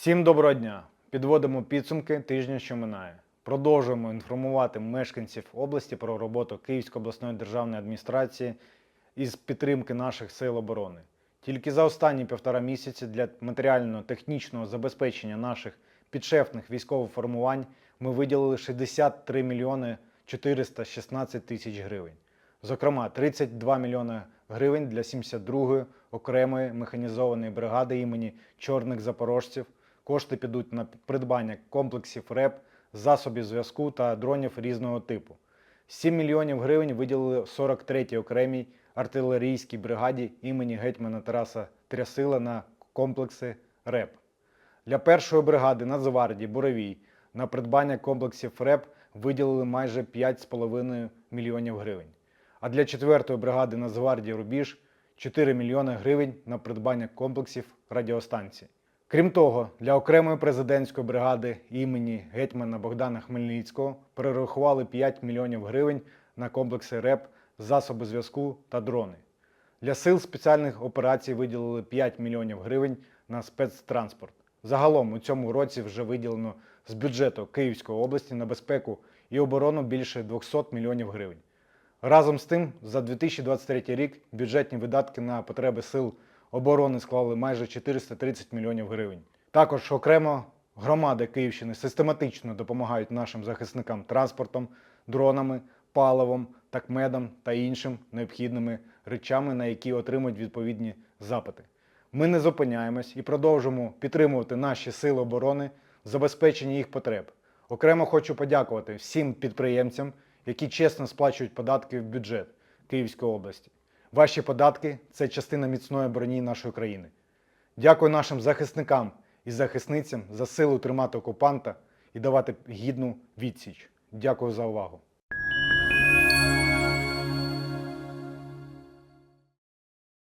Всім доброго дня! Підводимо підсумки тижня, що минає. Продовжуємо інформувати мешканців області про роботу Київської обласної державної адміністрації із підтримки наших сил оборони. Тільки за останні півтора місяці для матеріально-технічного забезпечення наших підшефних військових формувань ми виділили 63 мільйони 416 тисяч гривень. Зокрема, 32 мільйони гривень для 72-ї окремої механізованої бригади імені чорних запорожців. Кошти підуть на придбання комплексів РЕП, засобів зв'язку та дронів різного типу. 7 мільйонів гривень виділили 43-й окремій артилерійській бригаді імені гетьмана Тараса Трясила на комплекси РЕП. Для першої бригади Нацгвардії Буровій на придбання комплексів РЕП виділили майже 5,5 мільйонів гривень. А для 4-ї бригади Нацгвардії Рубіж 4 мільйони гривень на придбання комплексів радіостанцій. Крім того, для окремої президентської бригади імені гетьмана Богдана Хмельницького перерахували 5 мільйонів гривень на комплекси РЕП, засоби зв'язку та дрони. Для сил спеціальних операцій виділили 5 мільйонів гривень на спецтранспорт. Загалом у цьому році вже виділено з бюджету Київської області на безпеку і оборону більше 200 мільйонів гривень. Разом з тим, за 2023 рік бюджетні видатки на потреби сил оборони склали майже 430 мільйонів гривень. Також окремо громади Київщини систематично допомагають нашим захисникам транспортом, дронами, паливом, такмедом та іншим необхідними речами, на які отримують відповідні запити. Ми не зупиняємось і продовжуємо підтримувати наші сили оборони в забезпеченні їх потреб. Окремо хочу подякувати всім підприємцям, які чесно сплачують податки в бюджет Київської області. Ваші податки це частина міцної броні нашої країни. Дякую нашим захисникам і захисницям за силу тримати окупанта і давати гідну відсіч. Дякую за увагу.